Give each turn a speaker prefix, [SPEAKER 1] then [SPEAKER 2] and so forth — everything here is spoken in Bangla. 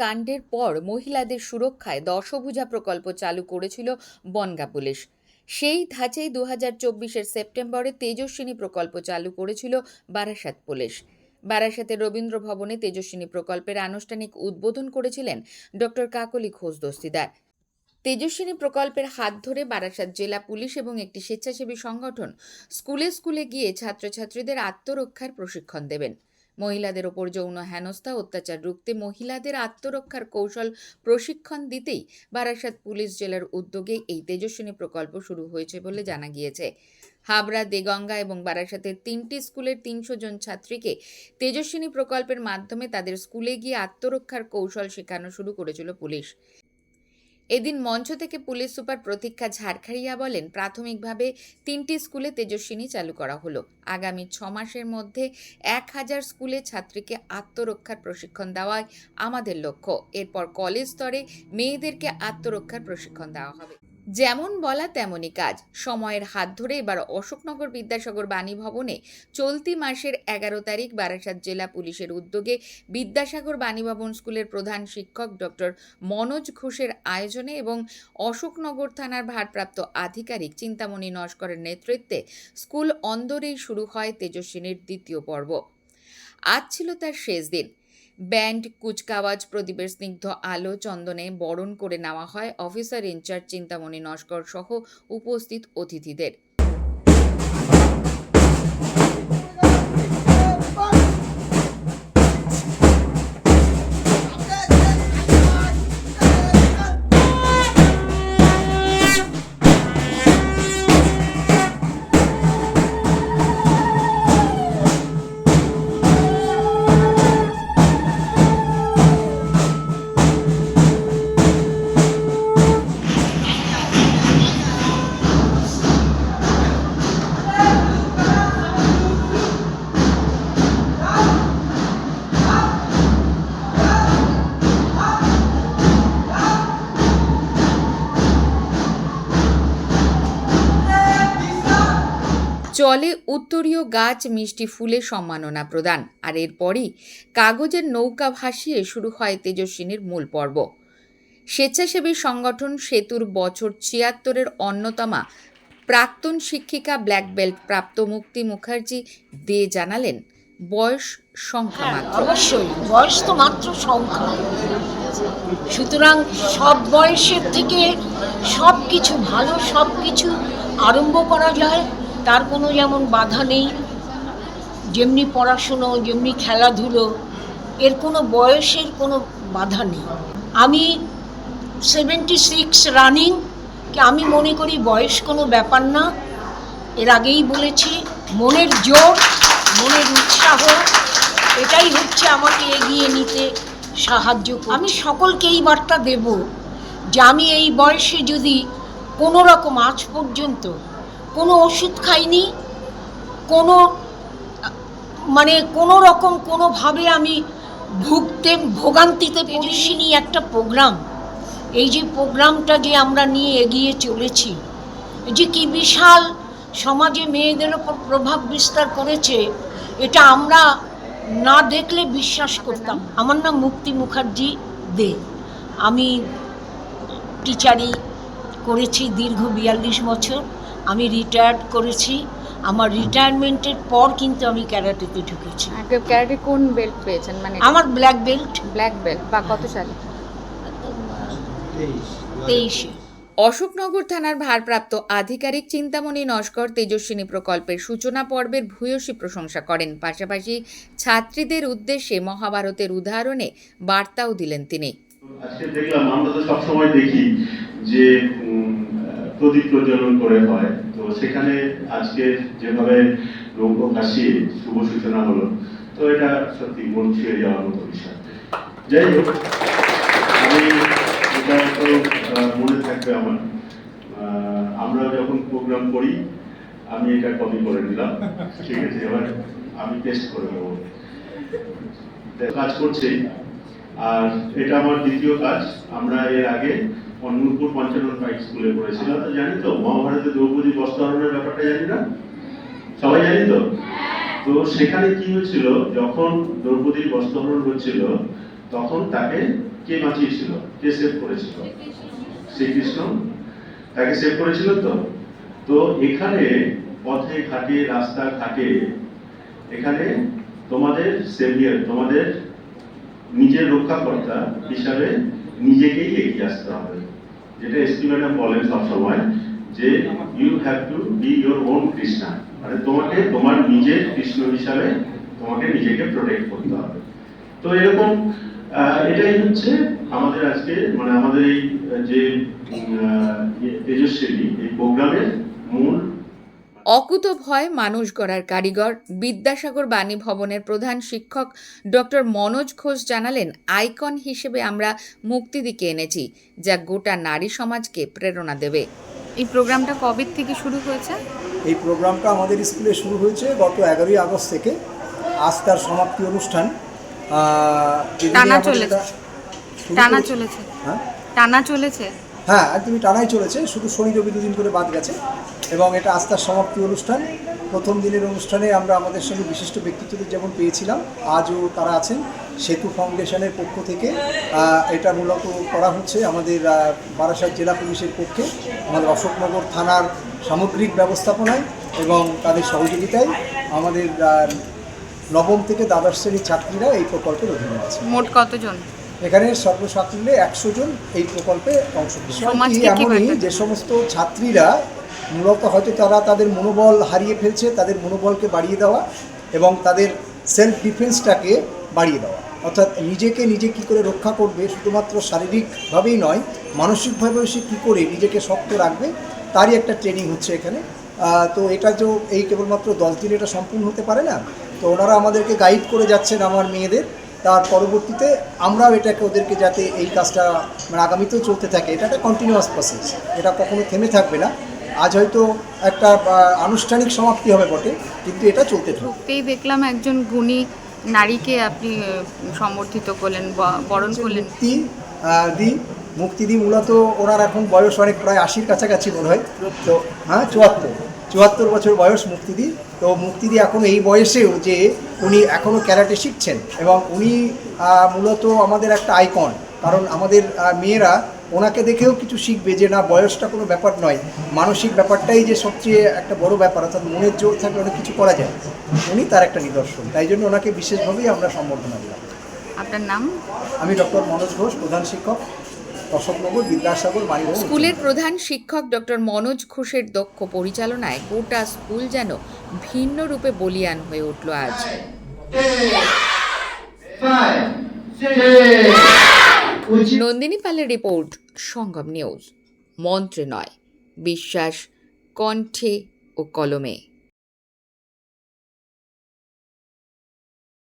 [SPEAKER 1] কাণ্ডের পর মহিলাদের সুরক্ষায় দশভুজা প্রকল্প চালু করেছিল বনগা পুলিশ। সেই ধাঁচেই দু হাজার চব্বিশের সেপ্টেম্বরে তেজস্বিনী প্রকল্প চালু করেছিল বারাসাত পুলিশ। বারাসাতের রবীন্দ্র ভবনে তেজস্বিনী প্রকল্পের আনুষ্ঠানিক উদ্বোধন করেছিলেন ডক্টর কাকলি ঘোষ দস্তিদার। তেজস্বিনী প্রকল্পের হাত ধরে বারাসাত জেলা পুলিশ এবং একটি স্বেচ্ছাসেবী সংগঠন স্কুলে স্কুলে গিয়ে ছাত্রছাত্রীদের আত্মরক্ষার প্রশিক্ষণ দেবেন। মহিলাদের ওপর যৌন হেনস্থা, অত্যাচার রুখতে মহিলাদের আত্মরক্ষার কৌশল প্রশিক্ষণ দিতেই বারাসাত পুলিশ জেলার উদ্যোগে এই তেজস্বিনী প্রকল্প শুরু হয়েছে বলে জানা গিয়েছে। হাবড়া, দেগঙ্গা এবং বারাসাতের তিনটি স্কুলের তিনশো জন ছাত্রীকে তেজস্বিনী প্রকল্পের মাধ্যমে তাদের স্কুলে গিয়ে আত্মরক্ষার কৌশল শেখানো শুরু করেছিল পুলিশ। এদিন মঞ্চ থেকে পুলিশ সুপার প্রতীক্ষা ঝাড়খাড়িয়া বলেন, প্রাথমিকভাবে তিনটি স্কুলে তেজস্বিনী চালু করা হলো। আগামী ছ মাসের মধ্যে এক হাজার স্কুলে ছাত্রীকে আত্মরক্ষার প্রশিক্ষণ দেওয়াই আমাদের লক্ষ্য। এরপর কলেজ স্তরে মেয়েদেরকে আত্মরক্ষার প্রশিক্ষণ দেওয়া হবে। যেমন বলা তেমনই কাজ। সময়ের হাত ধরে এবার অশোকনগর বিদ্যাসাগর বাণী ভবনে চলতি মাসের এগারো তারিখ বারাসাত জেলা পুলিশের উদ্যোগে বিদ্যাসাগর বাণী ভবন স্কুলের প্রধান শিক্ষক ডক্টর মনোজ ঘোষের আয়োজনে এবং অশোকনগর থানার ভারপ্রাপ্ত আধিকারিক চিন্তামণি নস্করের নেতৃত্বে স্কুল অন্দরেই শুরু হয় তেজস্বিনীর দ্বিতীয় পর্ব। আজ ছিল তার শেষ দিন। ব্যান্ড কুচকাওয়াজ, প্রদীপের স্নিগ্ধ আলো চন্দনে বরণ করে নেওয়া হয়। অফিসার ইনচার্জ চিন্তামণি নস্কর সহ উপস্থিত অতিথিদের। চলে উত্তরীয় গাছ মিষ্টি ফুলে সম্মাননা প্রদান। আর এরপরই কাগজের নৌকা ভাসিয়ে শুরু হয় তেজস্বিনীর মূল পর্ব। স্বেচ্ছাসেবী সংগঠন সেতুর বছর ছিয়াত্তরের অন্যতমা প্রাক্তন শিক্ষিকা ব্ল্যাক বেল্ট প্রাপ্ত মুক্তি মুখার্জি দে জানালেন বয়স সংখ্যা
[SPEAKER 2] হ্যাঁ
[SPEAKER 1] মাত্র।
[SPEAKER 2] অবশ্যই বয়স তো মাত্র সংখ্যা। সুতরাং সব বয়সের থেকে সব কিছু ভালো সব কিছু আরম্ভ করা যায়। তার কোনো যেমন বাধা নেই, যেমনি পড়াশুনো, যেমনি খেলাধুলো, এর কোনো বয়সের কোনো বাধা নেই। আমি সেভেন্টি সিক্স রানিং আমি মনে করি বয়স কোনো ব্যাপার না। এর আগেই বলেছি, মনের জোর, মনের উৎসাহ, এটাই হচ্ছে আমাকে এগিয়ে নিতে সাহায্য আমি সকলকে এই বার্তা দেব যে আমি এই বয়সে যদি কোনো রকম আজ পর্যন্ত কোনো ওষুধ খাইনি, কোনো মানে কোনো রকম কোনোভাবে আমি ভুগতে, ভোগান্তিতে পড়িসিনি একটা প্রোগ্রাম। এই যে প্রোগ্রামটা যে আমরা নিয়ে এগিয়ে চলেছি যে কি বিশাল সমাজে মেয়েদের ওপর প্রভাব বিস্তার করেছে, এটা আমরা না দেখলে বিশ্বাস করতাম। আমার নাম মুক্তি মুখার্জি দে। আমি টিচারি করেছি দীর্ঘ বিয়াল্লিশ বছর। আমি রিটায়ার্ড করেছি। আমার রিটায়ারমেন্টের পর কিন্তু আমি ক্যারাটেতে ঢুকেছি।
[SPEAKER 3] ক্যারাটে কোন বেল্ট পেয়েছেন? মানে
[SPEAKER 2] আমার ব্ল্যাক বেল্ট
[SPEAKER 3] ব্ল্যাক বেল্ট বা কত সালে?
[SPEAKER 2] তেইশে।
[SPEAKER 1] অশোকনগর থানার ভারপ্রাপ্ত আধিকারিক চিন্তামণি নস্কর তেজস্বিনী প্রকল্পের সূচনা পর্বের ভূয়সী প্রশংসা করেন। পাশাপাশি ছাত্রীদের উদ্দেশ্যে মহাভারতের উদাহরণে বার্তাও দিলেন তিনি।
[SPEAKER 4] আজকে দেখলাম আমরা তো সবসময় দেখি যে প্রদীপ প্রজ্বলন করে হয়। তো সেখানে আজকে যেভাবে নৌকো ভাসিয়ে শুভ সূচনা হলো, তো এটা সত্যি মন ছুঁয়ে যাওয়ার মতো বিষয়। যাই হোক, আমি এটা তো মনে থাকবে আমার। আমরা যখন প্রোগ্রাম করি, আমি এটা কপি করে নিলাম। ঠিক আছে, এবার আমি টেস্ট করে নেব। কাজ করছি। আর এটা আমার দ্বিতীয় কাজ। আমরা এর আগে অন্নপুর পঞ্চানন পাইক স্কুলে পড়েছিলাম তো জানি তো, মহাভারতে দ্রৌপদী বস্ত্রহরণের ব্যাপারটা জানি না? সবাই জানি তো? তো সেখানে কি হয়েছিল, যখন দ্রৌপদীর বস্ত্রহরণ হচ্ছিল, তখন তাকে কে বাঁচিয়েছিল? কে সেভ করেছিল? শ্রীকৃষ্ণ। তাকে সেভ করেছিল তো? তো এখানে পথে ঘাটে, রাস্তা ঘাটে, এখানে তোমাদের সেভিয়ার তোমাদের নিজের রক্ষাকর্তা হিসাবে নিজেকেই এগিয়ে আসতে হবে। যেটা এসপি বলেন সবসময় যে you have to be your own Krishna মানে তোমাকে তোমার নিজের কৃষ্ণ হিসাবে তোমাকে নিজেকে প্রোটেক্ট করতে হবে। তো এরকম এটাই হচ্ছে আমাদের আজকে মানে আমাদের এই যে তেজস্বিনী, এই প্রোগ্রামের মূল
[SPEAKER 1] অকুত ভয় মানুষ গড়ার কারিগর। বিদ্যাসাগর বাণী ভবনের প্রধান শিক্ষক ডক্টর মনোজ ঘোষ জানালেন আইকন হিসেবে আমরা মুক্তিদিকে এনেছি যা গোটা নারী সমাজকে প্রেরণা দেবে।
[SPEAKER 3] এই প্রোগ্রামটা কবে থেকে শুরু হয়েছে?
[SPEAKER 5] এই প্রোগ্রামটা আমাদের স্কুলে শুরু হয়েছে গত এগারোই আগস্ট থেকে। আজ তার সমাপ্তি অনুষ্ঠান।
[SPEAKER 3] টানা চলেছে। টানা চলেছে।
[SPEAKER 5] হ্যাঁ?
[SPEAKER 3] টানা চলেছে।
[SPEAKER 5] হ্যাঁ একদমই টানাই চলেছে। শুধু শনি রবি দুদিন করে বাদ গেছে। এবং এটা আস্থার সমাপ্তি অনুষ্ঠান। প্রথম দিনের অনুষ্ঠানে আমরা আমাদের সঙ্গে বিশিষ্ট ব্যক্তিত্বদের যেমন পেয়েছিলাম আজও তারা আছেন। সেতু ফাউন্ডেশনের পক্ষ থেকে এটা মূলত করা হচ্ছে আমাদের বারাসাত জেলা পুলিশের পক্ষে। আমাদের অশোকনগর থানার সামগ্রিক ব্যবস্থাপনায় এবং তাদের সহযোগিতায় আমাদের নবম থেকে দ্বাদশ শ্রেণির ছাত্রীরা এই প্রকল্পের অধীনে আছে।
[SPEAKER 3] মোট কতজন?
[SPEAKER 5] এখানে সর্বসাকুল্যে একশো জন এই প্রকল্পে অংশ
[SPEAKER 3] সমাজকে
[SPEAKER 5] এমনই যে সমস্ত ছাত্রীরা মূলত হয়তো তারা তাদের মনোবল হারিয়ে ফেলছে, তাদের মনোবলকে বাড়িয়ে দেওয়া এবং তাদের সেলফ ডিফেন্সটাকে বাড়িয়ে দেওয়া। অর্থাৎ নিজেকে নিজে কি করে রক্ষা করবে শুধুমাত্র শারীরিকভাবেই নয়, মানসিকভাবেও সে কী করে নিজেকে শক্ত রাখবে, তারই একটা ট্রেনিং হচ্ছে এখানে। তো এটা তো এই কেবলমাত্র দশ দিনে এটা সম্পূর্ণ হতে পারে না। তো ওনারা আমাদেরকে গাইড করে যাচ্ছেন আমার মেয়েদের। তার পরবর্তীতে আমরাও এটাকে ওদেরকে যাতে এই কাজটা মানে আগামীতেও চলতে থাকে। এটা একটা কন্টিনিউয়াস প্রসেস এটা কখনো থেমে থাকবে না। আজ হয়তো একটা আনুষ্ঠানিক সমাপ্তি হবে বটে কিন্তু এটা চলতে থাকবে।
[SPEAKER 3] দেখলাম একজন গুণী নারীকে আপনি সমর্থিত করলেন বরণ করলেন।
[SPEAKER 5] মুক্তি দি মুক্তি দি মূলত ওনার এখন বয়স অনেক প্রায় আশির কাছাকাছি মনে হয়। তো হ্যাঁ চুয়াত্তর চুয়াত্তর বছর বয়স মুক্তি মুক্তিদি। তো মুক্তি মুক্তিদি এখন এই বয়সেও যে উনি এখনও ক্যারাটে শিখছেন এবং উনি মূলত আমাদের একটা আইকন। কারণ আমাদের মেয়েরা ওনাকে দেখেও কিছু শিখবে যে না বয়সটা কোনো ব্যাপার নয়। মানসিক ব্যাপারটাই যে সবচেয়ে একটা বড় ব্যাপার অর্থাৎ মনের জোর থাকলে অনেক কিছু করা যায়। উনি তার একটা নিদর্শন। তাই জন্য ওনাকে বিশেষভাবেই আমরা সম্বর্ধনা দিলাম।
[SPEAKER 3] আপনার নাম?
[SPEAKER 5] আমি ডক্টর মনোজ ঘোষ প্রধান শিক্ষক অশোকনগর বিদ্যাসাগর মানিভবন
[SPEAKER 1] স্কুলের প্রধান শিক্ষক ডক্টর মনোজ ঘোষের দক্ষ পরিচালনায় গোটা স্কুল যেন ভিন্ন রূপে বলিয়ান হয়ে উঠল আজ। নন্দিনী পালের রিপোর্ট সঙ্গম নিউজ। মন্ত্রে নয় বিশ্বাস কণ্ঠে ও কলমে।